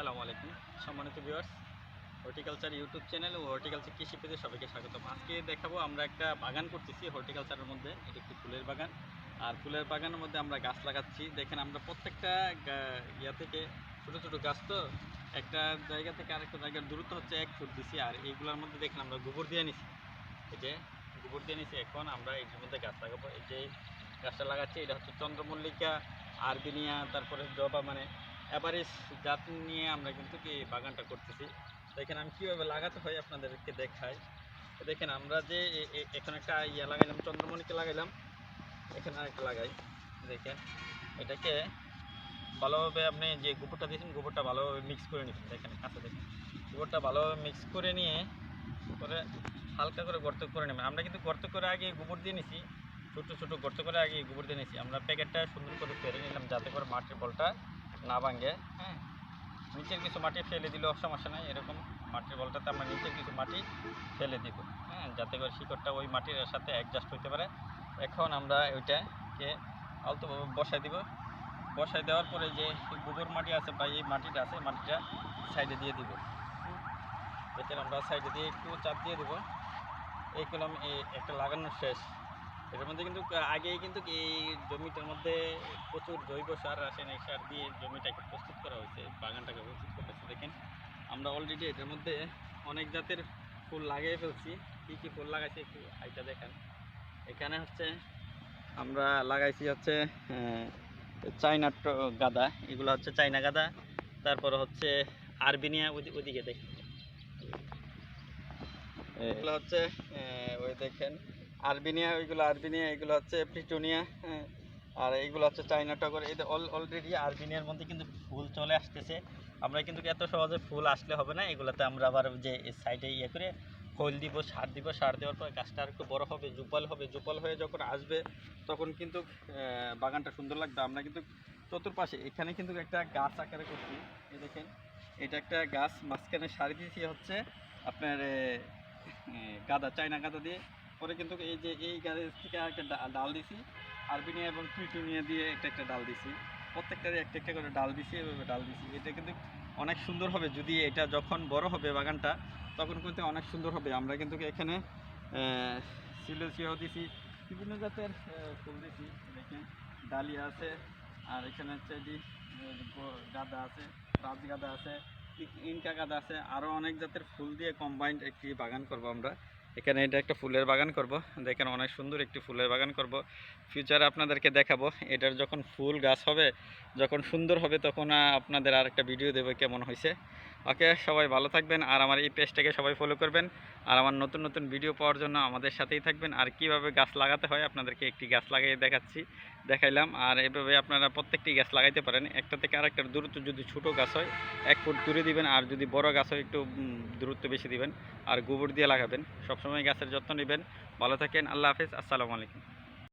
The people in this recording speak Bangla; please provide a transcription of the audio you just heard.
আসসালামু আলাইকুম সম্মানিত ভিউয়ার্স হর্টিকালচার ইউটিউব চ্যানেল ও হর্টিকালচার কৃষি পেজে সবাইকে স্বাগতম। আজকে দেখাবো আমরা একটা বাগান করতেছি হর্টিকালচারের মধ্যে। এটা একটি ফুলের বাগান। আর ফুলের বাগানের মধ্যে আমরা গাছ লাগাচ্ছি। দেখেন আমরা প্রত্যেকটা ইয়া থেকে ছোট ছোট গাছ তো, একটা জায়গা থেকে আরেকটা জায়গার দূরত্ব হচ্ছে এক ফুট দিছি। আর এইগুলোর মধ্যে দেখেন আমরা গোবর দিয়ে নিছি। এই যে গোবর দিয়ে নিছি, এখন আমরা এটার মধ্যে গাছ লাগাবো। এই যে গাছটা লাগাচ্ছি, এটা হচ্ছে চন্দ্রমল্লিকা, আরবিনিয়া, তারপরে জবা মানে অ্যাভারেজ জাত নিয়ে আমরা কিন্তু কি বাগানটা করতেছি। দেখেন আমি কীভাবে লাগাতে হয় আপনাদেরকে দেখাই। দেখেন আমরা যে এখানে একটা ইয়া লাগাইলাম, চন্দ্রমণিকে লাগাইলাম। এখানে আরেকটা লাগাই। দেখেন এটাকে ভালোভাবে আপনি যে গোবরটা দিয়েছেন, গোবরটা ভালোভাবে মিক্স করে নিচ্ছেন দেখেন কাছে দেখেন। গোবরটা ভালোভাবে মিক্স করে নিয়ে করে হালকা করে গর্ত করে নেবেন। আমরা কিন্তু গর্ত করে আগে গোবর দিয়ে নিছি। ছোটো ছোটো গর্ত করে আগে গোবর দিয়ে নিছি। আমরা প্যাকেটটা সুন্দর করে ফেলে নিলাম যাতে করে মাটির বলটা না ভাঙে হ্যাঁ। নিচের কিছু মাটি ফেলে দিলেও সমস্যা নাই, এরকম মাটির বলটাতে আমরা নিচের কিছু মাটি ফেলে দিব হ্যাঁ। যাতে করে শিকড়টা ওই মাটির সাথে অ্যাডজাস্ট হতে পারে। এখন আমরা ওইটাকে আলতোভাবে বসাই দিব। বসাই দেওয়ার পরে যে গোবর মাটি আছে বা এই মাটিটা আছে, মাটিটা সাইডে দিয়ে দিব। দেখেন আমরা সাইডে দিয়ে একটু চাপ দিয়ে দিব। এই কলম একটা লাগানো শেষ। এটার মধ্যে কিন্তু, আগেই কিন্তু এই জমিটার মধ্যে প্রচুর জৈব সার, রাসায়নিক সার দিয়ে জমিটাকে প্রস্তুত করা হয়েছে, বাগানটাকে প্রস্তুত করতেছে। দেখেন, আমরা অলরেডি এটার মধ্যে অনেক জাতের ফুল লাগিয়ে ফেলছি। কী কী ফুল লাগাইছি একটু আইটা দেখেন। এখানে হচ্ছে আমরা লাগাইছি হচ্ছে চাইনা গাদা। এগুলো হচ্ছে চাইনা গাদা। তারপর হচ্ছে আরবিনিয়া ওদি- ওদিকে দেখ এগুলো হচ্ছে ওই দেখেন আরবিনিয়া, ওইগুলো আরবিনিয়া, এগুলো হচ্ছে প্রিটোনিয়া হ্যাঁ আর এইগুলো হচ্ছে চাইনা টগর। এই অলরেডি আরবিনিয়ার মধ্যে কিন্তু ফুল চলে আসতেছে। আমরা কিন্তু এত সহজে ফুল আসলে হবে না। এগুলোতে আমরা আবার যে সাইডে ইয়ে করে খোল দিব, সার দিব। সার দেওয়ার পর গাছটা আর একটু বড়ো হবে জুপাল হবে। জুপাল হয়ে যখন আসবে, তখন কিন্তু বাগানটা সুন্দর লাগবে। আমরা কিন্তু চতুর্পাশে, এখানে কিন্তু একটা গাছ আকারে করছি। এই দেখেন, এটা একটা গাছ। মাঝখানে সারি দিয়েছি হচ্ছে আপনার গাদা চাইনা গাদা দিয়ে। পরে কিন্তু এই যে এই গাছের থেকে একটা ডাল দিছি। আরবিনিয়া এবং টুইটুনিয়া দিয়ে একটা একটা ডাল দিছি। প্রত্যেকটারই একটা একটা করে ডাল দিছি, এভাবে ডাল দিছি। এটা কিন্তু অনেক সুন্দর হবে। যদি এটা যখন বড় হবে বাগানটা, তখন কিন্তু অনেক সুন্দর হবে। আমরা কিন্তু এখানে সিলোসিয়াও দিছি। বিভিন্ন জাতের ফুল দিছি। দেখেন, ডালিয়া আছে। আর এখানে হচ্ছে যে গাদা আছে, রাজ গাদা আছে ইনকা গাদা আছে। আরও অনেক জাতের ফুল দিয়ে কম্বাইন্ড একটি বাগান করব আমরা। এখানে এটা একটা ফুলের বাগান করব। দেখেন অনেক সুন্দর একটি ফুলের বাগান করব। ফিউচারে আপনাদেরকে দেখাবো, এটার যখন ফুল গাছ হবে, যখন সুন্দর হবে, তখন আপনাদের আর একটা ভিডিও দেবে কেমন হয়েছে। ওকে, সবাই ভালো থাকবেন আর আমার এই পেজটাকে সবাই ফলো করবেন। আর আমার নতুন নতুন ভিডিও পাওয়ার জন্য আমাদের সাথেই থাকবেন। আর কীভাবে গাছ লাগাতে হয় আপনাদেরকে একটি গাছ লাগিয়ে দেখাচ্ছি, দেখাইলাম। আর এভাবে আপনারা প্রত্যেকটি গাছ লাগাইতে পারেন। একটা থেকে আরেকটার দূরত্ব যদি ছোট গাছ হয়, এক ফুট দূরে দিবেন। আর যদি বড় গাছ হয়, একটু দূরত্ব বেশি দিবেন। আর গোবর দিয়ে লাগাবেন। সবসময় গাছের যত্ন নেবেন। ভালো থাকেন। আল্লাহ হাফেজ। আসসালামু আলাইকুম।